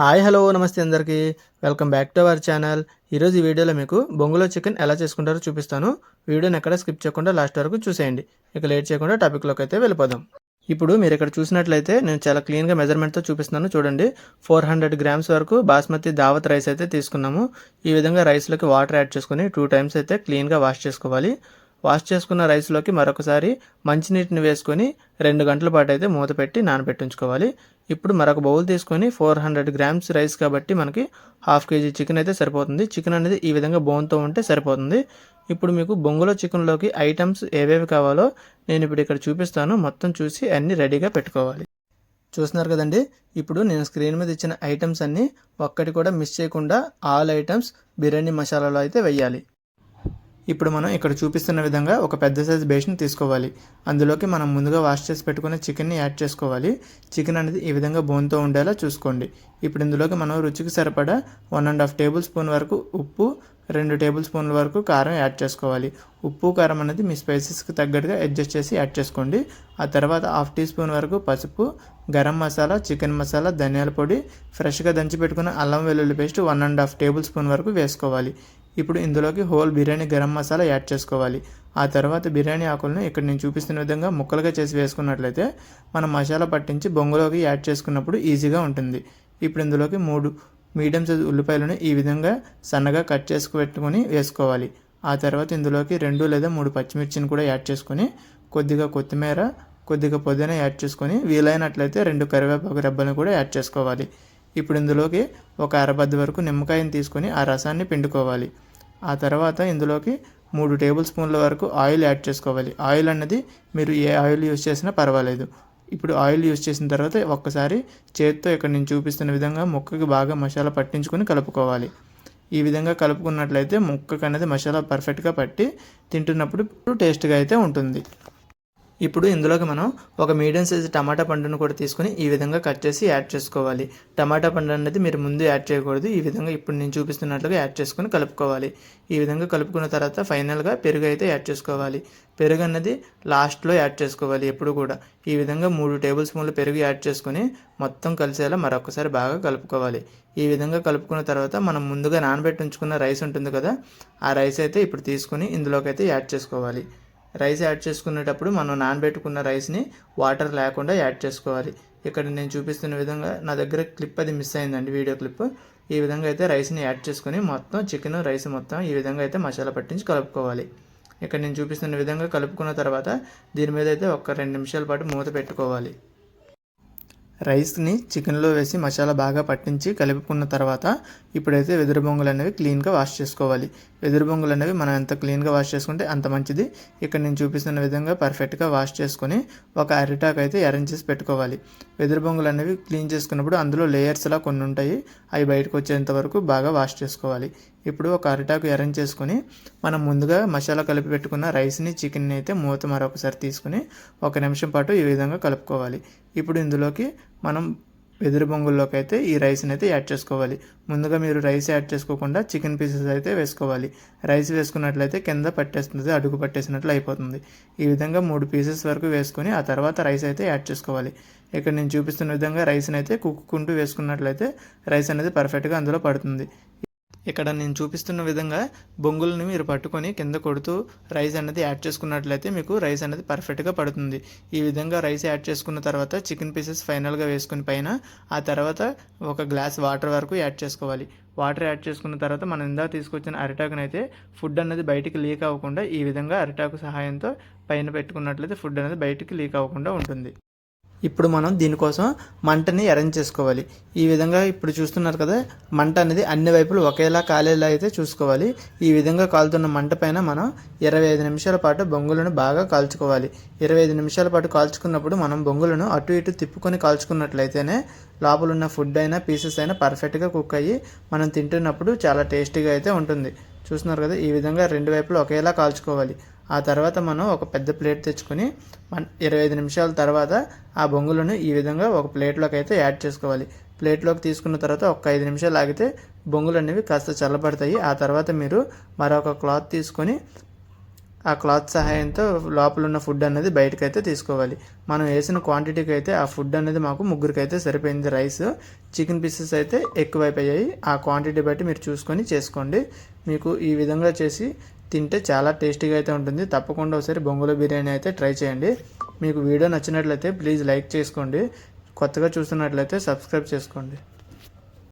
Hi hello నమస్తే అందరికీ. Welcome back to our channel. ఈరోజు ఈ వీడియోలో మీకు బొంగులో చికెన్ ఎలా చేసుకుంటారో చూపిస్తాను. వీడియోని ఎక్కడ స్కిప్ చేయకుండా లాస్ట్ వరకు చూసేయండి. ఇక లేట్ చేయకుండా టాపిక్లోకి అయితే వెళ్ళిపోదాం. ఇప్పుడు మీరు ఇక్కడ చూసినట్లయితే నేను చాలా క్లీన్గా మెజర్మెంట్తో చూపిస్తున్నాను. చూడండి ఫోర్ హండ్రెడ్ గ్రామ్స్ వరకు బాస్మతి దావత్ రైస్ అయితే తీసుకున్నాము. ఈ విధంగా రైస్లోకి వాటర్ యాడ్ చేసుకొని టూ టైమ్స్ అయితే క్లీన్గా వాష్ చేసుకోవాలి. వాష్ చేసుకున్న రైస్లోకి మరొకసారి మంచినీటిని వేసుకొని రెండు గంటల పాటు అయితే మూత పెట్టి నానబెట్టించుకోవాలి. ఇప్పుడు మరొక బౌల్ తీసుకొని ఫోర్ హండ్రెడ్ గ్రామ్స్ రైస్ కాబట్టి మనకి హాఫ్ కేజీ చికెన్ అయితే సరిపోతుంది. చికెన్ అనేది ఈ విధంగా బోన్తో ఉంటే సరిపోతుంది. ఇప్పుడు మీకు బొంగులో చికెన్లోకి ఐటమ్స్ ఏవేవి కావాలో నేను ఇప్పుడు ఇక్కడ చూపిస్తాను. మొత్తం చూసి అన్నీ రెడీగా పెట్టుకోవాలి. చూస్తున్నారు కదండి? ఇప్పుడు నేను స్క్రీన్ మీద ఇచ్చిన ఐటమ్స్ అన్నీ ఒక్కటి కూడా మిస్ చేయకుండా ఆల్ ఐటమ్స్ బిర్యానీ మసాలాలో అయితే వెయ్యాలి. ఇప్పుడు మనం ఇక్కడ చూపిస్తున్న విధంగా ఒక పెద్ద సైజ్ బేషన్ తీసుకోవాలి. అందులోకి మనం ముందుగా వాష్ చేసి పెట్టుకున్న చికెన్ని యాడ్ చేసుకోవాలి. చికెన్ అనేది ఈ విధంగా బోన్తో ఉండేలా చూసుకోండి. ఇప్పుడు ఇందులోకి మనం రుచికి సరిపడా one and half table spoon ఉప్పు రెండు టేబుల్ స్పూన్ల వరకు కారం యాడ్ చేసుకోవాలి. ఉప్పు కారం అనేది మీ స్పైసెస్కి తగ్గట్టుగా అడ్జస్ట్ చేసి యాడ్ చేసుకోండి. ఆ తర్వాత హాఫ్ టీ స్పూన్ వరకు పసుపు గరం మసాలా చికెన్ మసాలా ధనియాల పొడి ఫ్రెష్గా దంచి పెట్టుకున్న అల్లం వెల్లుల్లి paste one and half tablespoon వరకు వేసుకోవాలి. ఇప్పుడు ఇందులోకి హోల్ బిర్యానీ గరం మసాలా యాడ్ చేసుకోవాలి. ఆ తర్వాత బిర్యానీ ఆకులను ఇక్కడ నేను చూపిస్తున్న విధంగా ముక్కలుగా చేసి వేసుకున్నట్లయితే మనం మసాలా పట్టించి బొంగులోకి యాడ్ చేసుకున్నప్పుడు ఈజీగా ఉంటుంది. ఇప్పుడు ఇందులోకి మూడు మీడియం సైజ్ ఉల్లిపాయలను ఈ విధంగా సన్నగా కట్ చేసుకు పెట్టుకొని వేసుకోవాలి. ఆ తర్వాత ఇందులోకి రెండు లేదా మూడు పచ్చిమిర్చిని కూడా యాడ్ చేసుకొని కొద్దిగా కొత్తిమీర కొద్దిగా పుదీనా యాడ్ చేసుకొని వీలైనట్లయితే రెండు కరివేపాకు రెబ్బలను కూడా యాడ్ చేసుకోవాలి. ఇప్పుడు ఇందులోకి ఒక అరబద్ద వరకు నిమ్మకాయని తీసుకొని ఆ రసాన్ని పిండుకోవాలి. ఆ తర్వాత ఇందులోకి మూడు టేబుల్ స్పూన్ల వరకు ఆయిల్ యాడ్ చేసుకోవాలి. ఆయిల్ అన్నది మీరు ఏ ఆయిల్ యూస్ చేసినా పర్వాలేదు. ఇప్పుడు ఆయిల్ యూస్ చేసిన తర్వాత ఒక్కసారి చేతితో ఇక్కడ నేను చూపిస్తున్న విధంగా ముక్కకి బాగా మసాలా పట్టించుకొని కలుపుకోవాలి. ఈ విధంగా కలుపుకున్నట్లయితే ముక్కకు అనేది మసాలా పర్ఫెక్ట్గా పట్టి తింటున్నప్పుడు టేస్ట్గా అయితే ఉంటుంది. ఇప్పుడు ఇందులోకి మనం ఒక మీడియం సైజు టమాటా పండును కూడా తీసుకొని ఈ విధంగా కట్ చేసి యాడ్ చేసుకోవాలి. టమాటా పండు అనేది మీరు ముందు యాడ్ చేయకూడదు. ఈ విధంగా ఇప్పుడు నేను చూపిస్తున్నట్లుగా యాడ్ చేసుకొని కలుపుకోవాలి. ఈ విధంగా కలుపుకున్న తర్వాత ఫైనల్గా పెరుగు అయితే యాడ్ చేసుకోవాలి. పెరుగు అన్నది లాస్ట్లో యాడ్ చేసుకోవాలి ఎప్పుడు కూడా. ఈ విధంగా మూడు టేబుల్ స్పూన్లు పెరుగు యాడ్ చేసుకొని మొత్తం కలిసేలా మరొకసారి బాగా కలుపుకోవాలి. ఈ విధంగా కలుపుకున్న తర్వాత మనం ముందుగా నానబెట్టి ఉంచుకున్న రైస్ ఉంటుంది కదా ఆ రైస్ అయితే ఇప్పుడు తీసుకొని ఇందులోకి అయితే యాడ్ చేసుకోవాలి. రైస్ యాడ్ చేసుకునేటప్పుడు మనం నానబెట్టుకున్న రైస్ని వాటర్ లేకుండా యాడ్ చేసుకోవాలి. ఇక్కడ నేను చూపిస్తున్న విధంగా నా దగ్గర క్లిప్ అది మిస్ అయిందండి వీడియో క్లిప్. ఈ విధంగా అయితే రైస్ని యాడ్ చేసుకుని మొత్తం చికెన్ రైస్ మొత్తం ఈ విధంగా అయితే మసాలా పట్టించి కలుపుకోవాలి. ఇక్కడ నేను చూపిస్తున్న విధంగా కలుపుకున్న తర్వాత దీని మీద అయితే ఒక రెండు నిమిషాల పాటు మూత పెట్టుకోవాలి. రైస్ని చికెన్లో వేసి మసాలా బాగా పట్టించి కలుపుకున్న తర్వాత ఇప్పుడైతే వెదురు బొంగులు అనేవి క్లీన్గా వాష్ చేసుకోవాలి. వెదురు బొంగులు అనేవి మనం ఎంత క్లీన్గా వాష్ చేసుకుంటే అంత మంచిది. ఇక్కడ నేను చూపిస్తున్న విధంగా పర్ఫెక్ట్గా వాష్ చేసుకొని ఒక అరిటాక్ అయితే అరేంజ్ చేసి పెట్టుకోవాలి. వెదురు బొంగులు అనేవి క్లీన్ చేసుకున్నప్పుడు అందులో లేయర్స్ అలా కొన్ని ఉంటాయి. అవి బయటకు వచ్చేంత వరకు బాగా వాష్ చేసుకోవాలి. ఇప్పుడు ఒక అరిటాకు అరేంజ్ చేసుకొని మనం ముందుగా మసాలా కలిపి పెట్టుకున్న రైస్ని చికెన్ని అయితే మూత మరొకసారి తీసుకుని ఒక నిమిషం పాటు ఈ విధంగా కలుపుకోవాలి. ఇప్పుడు ఇందులోకి మనం వెదురు బొంగుల్లోకి అయితే ఈ రైస్ని అయితే యాడ్ చేసుకోవాలి. ముందుగా మీరు రైస్ యాడ్ చేసుకోకుండా చికెన్ పీసెస్ అయితే వేసుకోవాలి. రైస్ వేసుకున్నట్లయితే కింద పట్టేస్తుంది అడుగు పట్టేసినట్లు అయిపోతుంది. ఈ విధంగా మూడు పీసెస్ వరకు వేసుకొని ఆ తర్వాత రైస్ అయితే యాడ్ చేసుకోవాలి. ఇక్కడ నేను చూపిస్తున్న విధంగా రైస్ని అయితే కుక్కుంటూ వేసుకున్నట్లయితే రైస్ అనేది పర్ఫెక్ట్గా అందులో పడుతుంది. ఇక్కడ నేను చూపిస్తున్న విధంగా బొంగులని మీరు పట్టుకొని కింద కొడుతూ రైస్ అనేది యాడ్ చేసుకున్నట్లయితే మీకు రైస్ అనేది పర్ఫెక్ట్గా పడుతుంది. ఈ విధంగా రైస్ యాడ్ చేసుకున్న తర్వాత చికెన్ పీసెస్ ఫైనల్గా వేసుకుని పైన ఆ తర్వాత ఒక గ్లాస్ వాటర్ వరకు యాడ్ చేసుకోవాలి. వాటర్ యాడ్ చేసుకున్న తర్వాత మనం ఇందాక తీసుకొచ్చిన అరిటాకునైతే అయితే ఫుడ్ అనేది బయటికి లీక్ అవ్వకుండా ఈ విధంగా అరిటాకు సహాయంతో పైన పెట్టుకున్నట్లయితే ఫుడ్ అనేది బయటికి లీక్ అవ్వకుండా ఉంటుంది. ఇప్పుడు మనం దీనికోసం మంటని అరేంజ్ చేసుకోవాలి. ఈ విధంగా ఇప్పుడు చూస్తున్నారు కదా మంట అనేది అన్ని వైపులు ఒకేలా కాలేలా అయితే చూసుకోవాలి. ఈ విధంగా కాలుతున్న మంట పైన మనం ఇరవై ఐదు నిమిషాల పాటు బొంగులను బాగా కాల్చుకోవాలి. ఇరవై ఐదు నిమిషాల పాటు కాల్చుకున్నప్పుడు మనం బొంగులను అటు ఇటు తిప్పుకొని కాల్చుకున్నట్లయితేనే లోపల ఉన్న ఫుడ్ అయినా పీసెస్ అయినా పర్ఫెక్ట్గా కుక్ అయ్యి మనం తింటున్నప్పుడు చాలా టేస్టీగా అయితే ఉంటుంది. చూస్తున్నారు కదా ఈ విధంగా రెండు వైపులు ఒకేలా కాల్చుకోవాలి. ఆ తర్వాత మనం ఒక పెద్ద ప్లేట్ తెచ్చుకొని మన ఇరవై ఐదు నిమిషాల తర్వాత ఆ బొంగులను ఈ విధంగా ఒక ప్లేట్లోకి అయితే యాడ్ చేసుకోవాలి. ప్లేట్లోకి తీసుకున్న తర్వాత ఒక ఐదు నిమిషాలు ఆగితే బొంగులు అనేవి కాస్త చల్లబడతాయి. ఆ తర్వాత మీరు మరొక క్లాత్ తీసుకొని ఆ క్లాత్ సహాయంతో లోపల ఉన్న ఫుడ్ అనేది బయటకైతే తీసుకోవాలి. మనం వేసిన క్వాంటిటీకి అయితే ఆ ఫుడ్ అనేది మాకు ముగ్గురికి అయితే సరిపోయింది రైస్. చికెన్ పీసెస్ అయితే ఎక్కువైపోయాయి. ఆ క్వాంటిటీ బట్టి మీరు చూసుకొని చేసుకోండి. మీకు ఈ విధంగా చేసి తింటే చాలా టేస్టీగా అయితే ఉంటుంది. తప్పకుండా ఒకసారి బొంగులో బిర్యానీ అయితే ట్రై చేయండి. మీకు వీడియో నచ్చినట్లయితే ప్లీజ్ లైక్ చేసుకోండి. కొత్తగా చూస్తున్నట్లయితే సబ్స్క్రైబ్ చేసుకోండి.